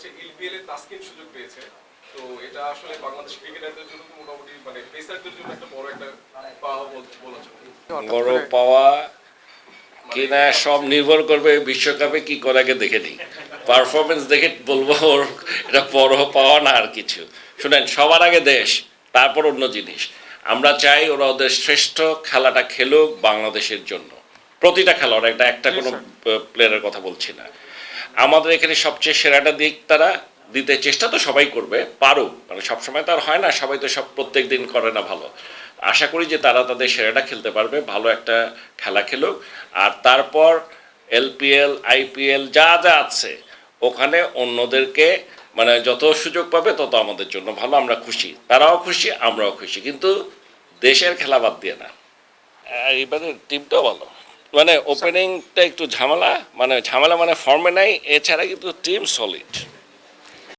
হচ্ছে এলপিএল এর তাসকিন সুযোগ পেয়েছে। তো এটা আসলে বাংলাদেশ ক্রিকেটারদের জন্য তো মোটামুটি মানে পেসারদের জন্য একটা বড় একটা পাওয়া বল- চলে বড় পাওয়া কিনা সব নির্ভর করবে বিশ্বকাপে কি করে আগে দেখে নিই। পারফরমেন্স দেখে বলব ওর এটা বড় পাওয়া না আর কিছু। শুনেন সবার আগে দেশ তারপর অন্য জিনিস। আমরা চাই ওরা ওদের শ্রেষ্ঠ খেলাটা খেলুক বাংলাদেশের জন্য। প্রতিটা খেলোয়াড় একটা একটা কোনো প্লেয়ারের কথা বলছি না। আমাদের এখানে সবচেয়ে সেরাটা দিক তারা দিতে চেষ্টা তো সবাই করবে, পারুক। মানে সবসময় তো আর হয় না, সবাই তো সব প্রত্যেক দিন করে না ভালো। আশা করি যে তারা তাদের সেরাটা খেলতে পারবে, ভালো একটা খেলা খেলুক। আর তারপর এলপিএল আইপিএল যা যা আছে, ওখানে অন্যদেরকে মানে যত সুযোগ পাবে তত আমাদের জন্য ভালো, আমরা খুশি। তারাও খুশি, আমরাও খুশি। কিন্তু দেশের খেলা বাদ দিয়ে না। এবারে টিমটাও ভালো। মানে ওপেনিংটা একটু ঝামেলা মানে ঝামেলা মানে ফর্মে নাই এছাড়া কিন্তু টিম সলিড